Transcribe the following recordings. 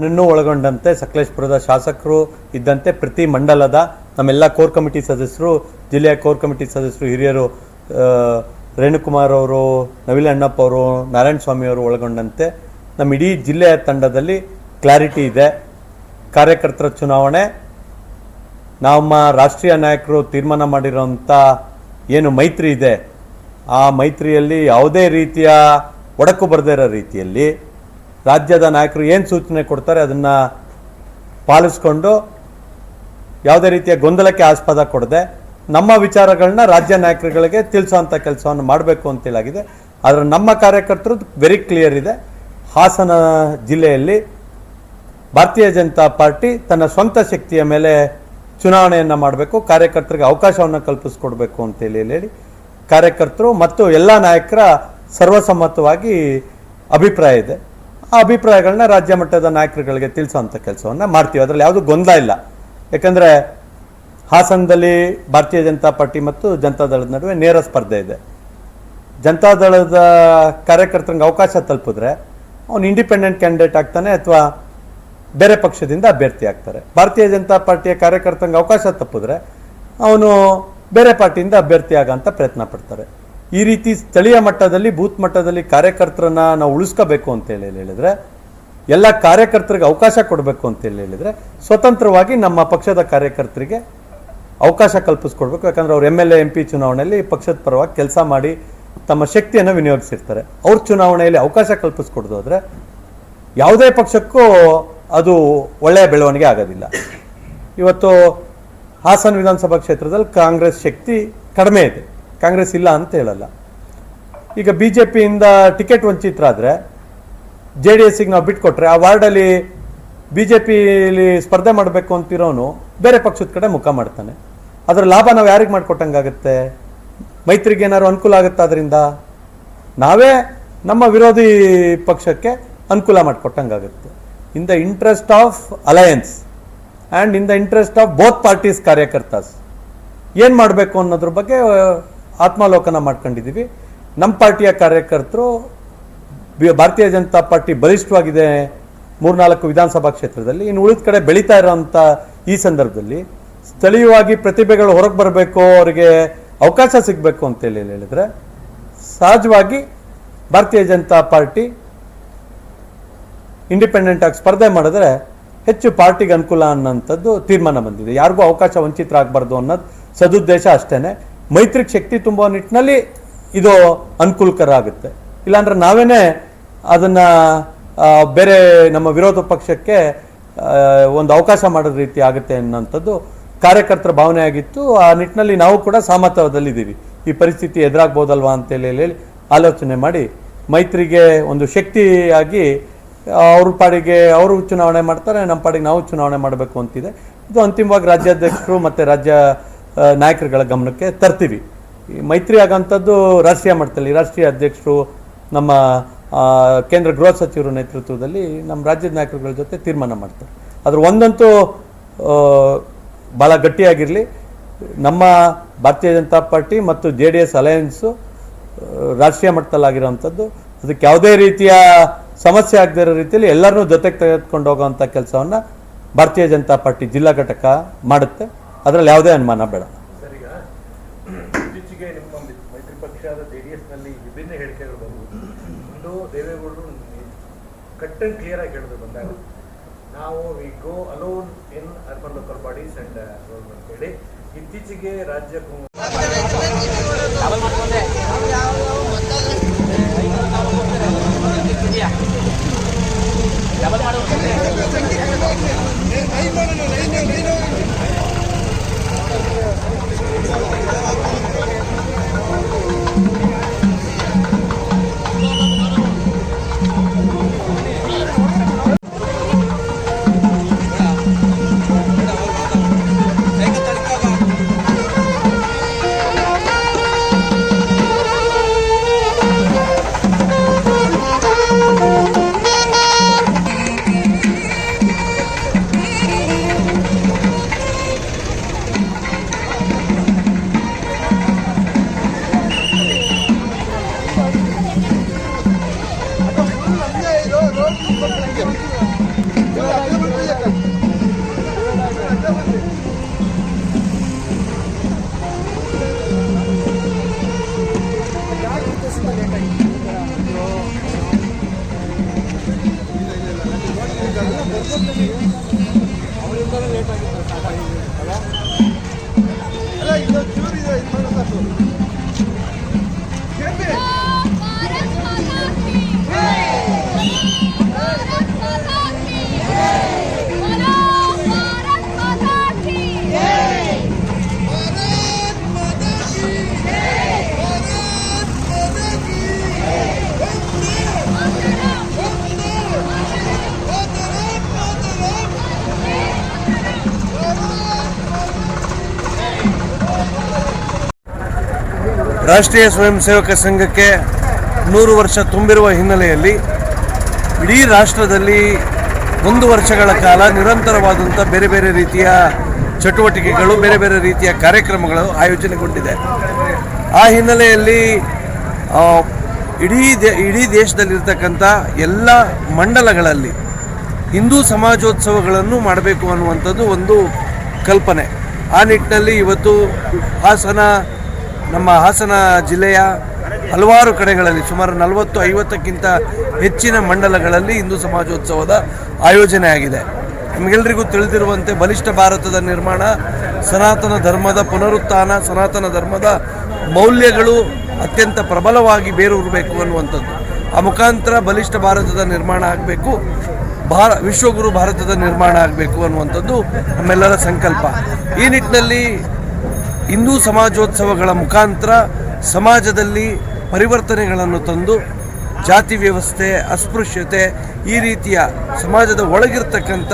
ನನ್ನನ್ನು ಒಳಗೊಂಡಂತೆ ಸಕಲೇಶ್ಪುರದ ಶಾಸಕರು ಇದ್ದಂತೆ ಪ್ರತಿ ಮಂಡಲದ ನಮ್ಮೆಲ್ಲ ಕೋರ್ ಕಮಿಟಿ ಸದಸ್ಯರು, ಜಿಲ್ಲೆಯ ಕೋರ್ ಕಮಿಟಿ ಸದಸ್ಯರು, ಹಿರಿಯರು ರೇಣುಕುಮಾರ್ ಅವರು, ನವಿಲ ಅಣ್ಣಪ್ಪ ಅವರು, ನಾರಾಯಣ ಸ್ವಾಮಿ ಅವರು ಒಳಗೊಂಡಂತೆ ನಮ್ಮ ಇಡೀ ಜಿಲ್ಲೆಯ ತಂಡದಲ್ಲಿ ಕ್ಲಾರಿಟಿ ಇದೆ. ಕಾರ್ಯಕರ್ತರ ಚುನಾವಣೆ, ನಮ್ಮ ರಾಷ್ಟ್ರೀಯ ನಾಯಕರು ತೀರ್ಮಾನ ಮಾಡಿರೋಂಥ ಏನು ಮೈತ್ರಿ ಇದೆ, ಆ ಮೈತ್ರಿಯಲ್ಲಿ ಯಾವುದೇ ರೀತಿಯ ಒಡಕು ಬರದೇ ಇರೋ ರೀತಿಯಲ್ಲಿ ರಾಜ್ಯದ ನಾಯಕರು ಏನು ಸೂಚನೆ ಕೊಡ್ತಾರೆ ಅದನ್ನು ಪಾಲಿಸ್ಕೊಂಡು ಯಾವುದೇ ರೀತಿಯ ಗೊಂದಲಕ್ಕೆ ಆಸ್ಪದ ಕೊಡದೆ ನಮ್ಮ ವಿಚಾರಗಳನ್ನ ರಾಜ್ಯ ನಾಯಕರುಗಳಿಗೆ ತಿಳಿಸುವಂಥ ಕೆಲಸವನ್ನು ಮಾಡಬೇಕು ಅಂತೇಳಾಗಿದೆ ಆದರೆ ನಮ್ಮ ಕಾರ್ಯಕರ್ತರು ವೆರಿ ಕ್ಲಿಯರ್ ಇದೆ. ಹಾಸನ ಜಿಲ್ಲೆಯಲ್ಲಿ ಭಾರತೀಯ ಜನತಾ ಪಾರ್ಟಿ ತನ್ನ ಸ್ವಂತ ಶಕ್ತಿಯ ಮೇಲೆ ಚುನಾವಣೆಯನ್ನು ಮಾಡಬೇಕು, ಕಾರ್ಯಕರ್ತರಿಗೆ ಅವಕಾಶವನ್ನು ಕಲ್ಪಿಸ್ಕೊಡ್ಬೇಕು ಅಂತೇಳಿ ಹೇಳಿ ಕಾರ್ಯಕರ್ತರು ಮತ್ತು ಎಲ್ಲ ನಾಯಕರ ಸರ್ವಸಮ್ಮತವಾಗಿ ಅಭಿಪ್ರಾಯ ಇದೆ. ಆ ಅಭಿಪ್ರಾಯಗಳನ್ನ ರಾಜ್ಯ ಮಟ್ಟದ ನಾಯಕರುಗಳಿಗೆ ತಿಳಿಸುವಂಥ ಕೆಲಸವನ್ನು ಮಾಡ್ತೀವಿ. ಅದರಲ್ಲಿ ಯಾವುದೂ ಗೊಂದಲ ಇಲ್ಲ. ಯಾಕಂದರೆ ಹಾಸನದಲ್ಲಿ ಭಾರತೀಯ ಜನತಾ ಪಾರ್ಟಿ ಮತ್ತು ಜನತಾದಳದ ನಡುವೆ ನೇರ ಸ್ಪರ್ಧೆ ಇದೆ. ಜನತಾದಳದ ಕಾರ್ಯಕರ್ತರಿಗೆ ಅವಕಾಶ ತಲುಪಿದ್ರೆ ಅವನು ಇಂಡಿಪೆಂಡೆಂಟ್ ಕ್ಯಾಂಡಿಡೇಟ್ ಆಗ್ತಾನೆ ಅಥವಾ ಬೇರೆ ಪಕ್ಷದಿಂದ ಅಭ್ಯರ್ಥಿ ಆಗ್ತಾರೆ. ಭಾರತೀಯ ಜನತಾ ಪಾರ್ಟಿಯ ಕಾರ್ಯಕರ್ತಂಗೆ ಅವಕಾಶ ತಪ್ಪಿದ್ರೆ ಅವನು ಬೇರೆ ಪಾರ್ಟಿಯಿಂದ ಅಭ್ಯರ್ಥಿ ಆಗಂತ ಪ್ರಯತ್ನ ಪಡ್ತಾರೆ. ಈ ರೀತಿ ಸ್ಥಳೀಯ ಮಟ್ಟದಲ್ಲಿ, ಬೂತ್ ಮಟ್ಟದಲ್ಲಿ ಕಾರ್ಯಕರ್ತರನ್ನ ನಾವು ಉಳಿಸ್ಕೋಬೇಕು ಅಂತ ಹೇಳಿ ಹೇಳಿದ್ರೆ, ಎಲ್ಲ ಕಾರ್ಯಕರ್ತರಿಗೆ ಅವಕಾಶ ಕೊಡಬೇಕು ಅಂತ ಹೇಳಿ ಹೇಳಿದ್ರೆ, ಸ್ವತಂತ್ರವಾಗಿ ನಮ್ಮ ಪಕ್ಷದ ಕಾರ್ಯಕರ್ತರಿಗೆ ಅವಕಾಶ ಕಲ್ಪಿಸ್ಕೊಡ್ಬೇಕು. ಯಾಕಂದ್ರೆ ಅವ್ರು M L A M P ಚುನಾವಣೆಯಲ್ಲಿ ಪಕ್ಷದ ಪರವಾಗಿ ಕೆಲಸ ಮಾಡಿ ತಮ್ಮ ಶಕ್ತಿಯನ್ನು ವಿನಿಯೋಗಿಸಿರ್ತಾರೆ. ಅವ್ರ ಚುನಾವಣೆಯಲ್ಲಿ ಅವಕಾಶ ಕಲ್ಪಿಸ್ಕೊಡ್ದು ಆದರೆ, ಯಾವುದೇ ಪಕ್ಷಕ್ಕೂ ಅದು ಒಳ್ಳೆಯ ಬೆಳವಣಿಗೆ ಆಗೋದಿಲ್ಲ. ಇವತ್ತು ಹಾಸನ ವಿಧಾನಸಭಾ ಕ್ಷೇತ್ರದಲ್ಲಿ ಕಾಂಗ್ರೆಸ್ ಶಕ್ತಿ ಕಡಿಮೆ ಇದೆ. ಕಾಂಗ್ರೆಸ್ ಇಲ್ಲ ಅಂತ ಹೇಳಲ್ಲ. ಈಗ ಬಿ ಜೆ ಪಿಯಿಂದ ಟಿಕೆಟ್ ವಂಚಿತರಾದರೆ ಜೆ ಡಿ ಎಸ್ಸಿಗೆ ನಾವು ಬಿಟ್ಕೊಟ್ರೆ ಆ ವಾರ್ಡಲ್ಲಿ ಬಿ ಜೆ ಪಿಲಿ ಸ್ಪರ್ಧೆ ಮಾಡಬೇಕು ಅಂತಿರೋನು ಬೇರೆ ಪಕ್ಷದ ಕಡೆ ಮುಖ ಮಾಡ್ತಾನೆ. ಅದರ ಲಾಭ ನಾವು ಯಾರಿಗೆ ಮಾಡಿಕೊಟ್ಟಂಗಾಗುತ್ತೆ? ಮೈತ್ರಿಗೆ ಏನಾದ್ರು ಅನುಕೂಲ ಆಗುತ್ತೆ ಅದರಿಂದ? ನಾವೇ ನಮ್ಮ ವಿರೋಧಿ ಪಕ್ಷಕ್ಕೆ ಅನುಕೂಲ ಮಾಡಿಕೊಟ್ಟಂಗಾಗುತ್ತೆ. In the interest of alliance and in the interest of both parties ಕಾರ್ಯಕರ್ತಾಸ್, ಏನು ಮಾಡಬೇಕು ಅನ್ನೋದ್ರ ಬಗ್ಗೆ ಆತ್ಮಾವಲೋಕನ ಮಾಡ್ಕೊಂಡಿದ್ದೀವಿ. ನಮ್ಮ ಪಾರ್ಟಿಯ ಕಾರ್ಯಕರ್ತರು ಭಾರತೀಯ ಜನತಾ ಪಾರ್ಟಿ ಬಲಿಷ್ಠವಾಗಿದೆ ಮೂರ್ನಾಲ್ಕು ವಿಧಾನಸಭಾ ಕ್ಷೇತ್ರದಲ್ಲಿ. ಇನ್ನು ಉಳಿದ ಕಡೆ ಬೆಳೀತಾ ಇರೋಂಥ ಈ ಸಂದರ್ಭದಲ್ಲಿ ಸ್ಥಳೀಯವಾಗಿ ಪ್ರತಿಭೆಗಳು ಹೊರಗೆ ಬರಬೇಕು, ಅವರಿಗೆ ಅವಕಾಶ ಸಿಗಬೇಕು ಅಂತೇಳಿ ಹೇಳಿದರೆ, ಸಹಜವಾಗಿ ಭಾರತೀಯ ಜನತಾ ಪಾರ್ಟಿ ಇಂಡಿಪೆಂಡೆಂಟ್ ಆಗಿ ಸ್ಪರ್ಧೆ ಮಾಡಿದ್ರೆ ಹೆಚ್ಚು ಪಾರ್ಟಿಗೆ ಅನುಕೂಲ ಅನ್ನೋಂಥದ್ದು ತೀರ್ಮಾನ ಬಂದಿದೆ. ಯಾರಿಗೂ ಅವಕಾಶ ವಂಚಿತರಾಗಬಾರ್ದು ಅನ್ನೋದು ಸದುದ್ದೇಶ ಅಷ್ಟೇನೆ. ಮೈತ್ರಿಗೆ ಶಕ್ತಿ ತುಂಬುವ ನಿಟ್ಟಿನಲ್ಲಿ ಇದು ಅನುಕೂಲಕರ ಆಗುತ್ತೆ ಇಲ್ಲಾಂದ್ರೆ ನಾವೇನೇ ಅದನ್ನ ಬೇರೆ ನಮ್ಮ ವಿರೋಧ ಪಕ್ಷಕ್ಕೆ ಒಂದು ಅವಕಾಶ ಮಾಡೋ ರೀತಿ ಆಗುತ್ತೆ ಅನ್ನೋಂಥದ್ದು ಕಾರ್ಯಕರ್ತರ ಭಾವನೆ ಆಗಿತ್ತು ಆ ನಿಟ್ಟಿನಲ್ಲಿ ನಾವು ಕೂಡ ಸಹಮತದಲ್ಲಿದ್ದೀವಿ ಈ ಪರಿಸ್ಥಿತಿ ಎದುರಾಗ್ಬೋದಲ್ವಾ ಅಂತೇಳಿ ಹೇಳಿ ಆಲೋಚನೆ ಮಾಡಿ ಮೈತ್ರಿಗೆ ಒಂದು ಶಕ್ತಿಯಾಗಿ ಅವ್ರ ಪಾಡಿಗೆ ಅವರು ಚುನಾವಣೆ ಮಾಡ್ತಾರೆ, ನಮ್ಮ ಪಾಡಿಗೆ ನಾವು ಚುನಾವಣೆ ಮಾಡಬೇಕು ಅಂತಿದೆ. ಇದು ಅಂತಿಮವಾಗಿ ರಾಜ್ಯಾಧ್ಯಕ್ಷರು ಮತ್ತು ರಾಜ್ಯ ನಾಯಕರುಗಳ ಗಮನಕ್ಕೆ ತರ್ತೀವಿ. ಈ ಮೈತ್ರಿ ಆಗೋಂಥದ್ದು ರಾಷ್ಟ್ರೀಯ ಮಟ್ಟದಲ್ಲಿ ರಾಷ್ಟ್ರೀಯ ಅಧ್ಯಕ್ಷರು, ನಮ್ಮ ಕೇಂದ್ರ ಗೃಹ ಸಚಿವರ ನೇತೃತ್ವದಲ್ಲಿ ನಮ್ಮ ರಾಜ್ಯದ ನಾಯಕರುಗಳ ಜೊತೆ ತೀರ್ಮಾನ ಮಾಡ್ತಾರೆ. ಅದ್ರ ಒಂದಂತೂ ಭಾಳ ಗಟ್ಟಿಯಾಗಿರಲಿ. ನಮ್ಮ ಭಾರತೀಯ ಜನತಾ ಪಾರ್ಟಿ ಮತ್ತು ಜೆ ಡಿ ಎಸ್ ಅಲಯನ್ಸು ರಾಷ್ಟ್ರೀಯ ಮಟ್ಟದಲ್ಲಾಗಿರೋವಂಥದ್ದು, ಅದಕ್ಕೆ ಯಾವುದೇ ರೀತಿಯ ಸಮಸ್ಯೆ ಆಗದೇ ಇರೋ ರೀತಿಯಲ್ಲಿ ಎಲ್ಲರನ್ನೂ ಜೊತೆಗೆ ತೆಗೆದುಕೊಂಡು ಹೋಗೋವಂಥ ಕೆಲಸವನ್ನು ಭಾರತೀಯ ಜನತಾ ಪಾರ್ಟಿ ಜಿಲ್ಲಾ ಘಟಕ ಮಾಡುತ್ತೆ. ಅದರಲ್ಲಿ ಯಾವುದೇ ಅನುಮಾನ ಬೇಡ. ಇತ್ತೀಚೆಗೆ ನಿಮ್ಮ ಮೈತ್ರಿ ಪಕ್ಷದ ಆದ ಜೆಡಿಎಸ್ನಲ್ಲಿ ವಿಭಿನ್ನ ಹೇಳಿಕೆಗಳು ಬಂದವು. ಒಂದು ದೇವೇಗೌಡರು ಕಟ್ ಅಂಡ್ ಕ್ಲಿಯರ್ ಆಗಿ ಹೇಳಿದ್ರು ಬಂದಾಗ. ನಾವು we go alone in urban local bodies and ಅಂತೇಳಿ ಇತ್ತೀಚೆಗೆ ರಾಜ್ಯ that was ರಾಷ್ಟ್ರೀಯ ಸ್ವಯಂ ಸೇವಕ ಸಂಘಕ್ಕೆ ನೂರು ವರ್ಷ ತುಂಬಿರುವ ಹಿನ್ನೆಲೆಯಲ್ಲಿ ಇಡೀ ರಾಷ್ಟ್ರದಲ್ಲಿ ಒಂದು ವರ್ಷಗಳ ಕಾಲ ನಿರಂತರವಾದಂಥ ಬೇರೆ ಬೇರೆ ರೀತಿಯ ಚಟುವಟಿಕೆಗಳು, ಬೇರೆ ಬೇರೆ ರೀತಿಯ ಕಾರ್ಯಕ್ರಮಗಳು ಆಯೋಜನೆಗೊಂಡಿದೆ. ಆ ಹಿನ್ನೆಲೆಯಲ್ಲಿ ಇಡೀ ದೇ, ಇಡೀ ದೇಶದಲ್ಲಿರ್ತಕ್ಕಂಥ ಎಲ್ಲ ಮಂಡಲಗಳಲ್ಲಿ ಹಿಂದೂ ಸಮಾಜೋತ್ಸವಗಳನ್ನು ಮಾಡಬೇಕು ಅನ್ನುವಂಥದ್ದು ಒಂದು ಕಲ್ಪನೆ. ಆ ನಿಟ್ಟಿನಲ್ಲಿ ಇವತ್ತು ಹಾಸನ ನಮ್ಮ ಹಾಸನ ಜಿಲ್ಲೆಯ ಹಲವಾರು ಕಡೆಗಳಲ್ಲಿ ಸುಮಾರು ನಲವತ್ತು ಐವತ್ತಕ್ಕಿಂತ ಹೆಚ್ಚಿನ ಮಂಡಲಗಳಲ್ಲಿ ಹಿಂದೂ ಸಮಾಜೋತ್ಸವದ ಆಯೋಜನೆ ಆಗಿದೆ ನಿಮಗೆಲ್ಲರಿಗೂ ತಿಳಿದಿರುವಂತೆ ಬಲಿಷ್ಠ ಭಾರತದ ನಿರ್ಮಾಣ, ಸನಾತನ ಧರ್ಮದ ಪುನರುತ್ಥಾನ, ಸನಾತನ ಧರ್ಮದ ಮೌಲ್ಯಗಳು ಅತ್ಯಂತ ಪ್ರಬಲವಾಗಿ ಬೇರೂರಬೇಕು ಅನ್ನುವಂಥದ್ದು. ಆ ಮುಖಾಂತರ ಬಲಿಷ್ಠ ಭಾರತದ ನಿರ್ಮಾಣ ಆಗಬೇಕು, ಭಾರ, ವಿಶ್ವಗುರು ಭಾರತದ ನಿರ್ಮಾಣ ಆಗಬೇಕು ಅನ್ನುವಂಥದ್ದು ನಮ್ಮೆಲ್ಲರ ಸಂಕಲ್ಪ. ಈ ನಿಟ್ಟಿನಲ್ಲಿ ಹಿಂದೂ ಸಮಾಜೋತ್ಸವಗಳ ಮುಖಾಂತರ ಸಮಾಜದಲ್ಲಿ ಪರಿವರ್ತನೆಗಳನ್ನು ತಂದು ಜಾತಿ ವ್ಯವಸ್ಥೆ, ಅಸ್ಪೃಶ್ಯತೆ ಈ ರೀತಿಯ ಸಮಾಜದ ಒಳಗಿರ್ತಕ್ಕಂಥ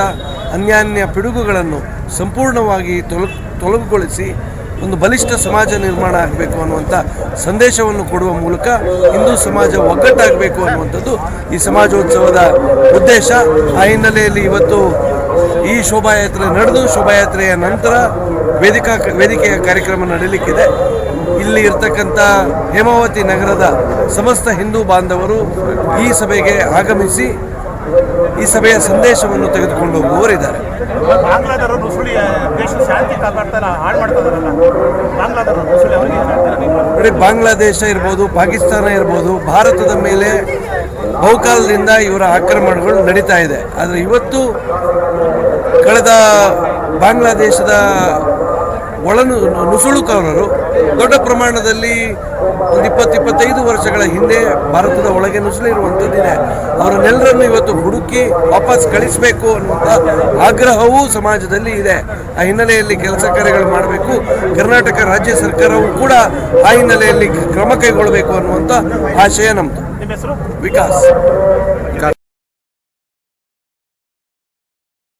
ಅನ್ಯಾನ್ಯ ಪಿಡುಗುಗಳನ್ನು ಸಂಪೂರ್ಣವಾಗಿ ತೊಲ, ತೊಲಗುಗೊಳಿಸಿ ಒಂದು ಬಲಿಷ್ಠ ಸಮಾಜ ನಿರ್ಮಾಣ ಆಗಬೇಕು ಅನ್ನುವಂಥ ಸಂದೇಶವನ್ನು ಕೊಡುವ ಮೂಲಕ ಹಿಂದೂ ಸಮಾಜ ಒಗ್ಗಟ್ಟಾಗಬೇಕು ಅನ್ನುವಂಥದ್ದು ಈ ಸಮಾಜೋತ್ಸವದ ಉದ್ದೇಶ. ಆ ಹಿನ್ನೆಲೆಯಲ್ಲಿ ಇವತ್ತು ಈ ಶೋಭಾಯಾತ್ರೆ ನಡೆದು, ಶೋಭಾಯಾತ್ರೆಯ ನಂತರ ವೇದಿಕಾ ವೇದಿಕೆಯ ಕಾರ್ಯಕ್ರಮ ನಡೀಲಿಕ್ಕಿದೆ. ಇಲ್ಲಿ ಇರ್ತಕ್ಕಂಥ ಹೇಮಾವತಿ ನಗರದ ಸಮಸ್ತ ಹಿಂದೂ ಬಾಂಧವರು ಈ ಸಭೆಗೆ ಆಗಮಿಸಿ ಈ ಸಭೆಯ ಸಂದೇಶವನ್ನು ತೆಗೆದುಕೊಂಡು ಹೋಗುವವರಿದ್ದಾರೆ ನೋಡಿ ಬಾಂಗ್ಲಾದೇಶ ಇರ್ಬೋದು ಪಾಕಿಸ್ತಾನ ಇರ್ಬೋದು ಭಾರತದ ಮೇಲೆ ಬಹುಕಾಲದಿಂದ ಇವರ ಆಕ್ರಮಣಗಳು ನಡೀತಾ ಇದೆ. ಆದರೆ ಇವತ್ತು ಕಳೆದ ಬಾಂಗ್ಲಾದೇಶದ ಒಳನು ನುಸುಳುಕಾರರು. ದೊಡ್ಡ ಪ್ರಮಾಣದಲ್ಲಿ ಒಂದು ಇಪ್ಪತ್ತು ಇಪ್ಪತ್ತೈದು ವರ್ಷಗಳ ಹಿಂದೆ ಭಾರತದ ಒಳಗೆ ನುಸುಳಿರುವಂಥದ್ದಿದೆ. ಅವರನ್ನೆಲ್ಲರನ್ನು ಇವತ್ತು ಹುಡುಕಿ ವಾಪಸ್ ಕಳಿಸಬೇಕು ಅನ್ನುವಂಥ ಆಗ್ರಹವೂ ಸಮಾಜದಲ್ಲಿ ಇದೆ. ಆ ಹಿನ್ನೆಲೆಯಲ್ಲಿ ಕೆಲಸ ಕಾರ್ಯಗಳು ಮಾಡಬೇಕು. ಕರ್ನಾಟಕ ರಾಜ್ಯ ಸರ್ಕಾರವು ಕೂಡ ಆ ಹಿನ್ನೆಲೆಯಲ್ಲಿ ಕ್ರಮ ಕೈಗೊಳ್ಳಬೇಕು ಅನ್ನುವಂಥ ಆಶಯ ನಮ್ಮದು ನಿಮ್ಮ ಹೆಸರು? ವಿಕಾಸ್.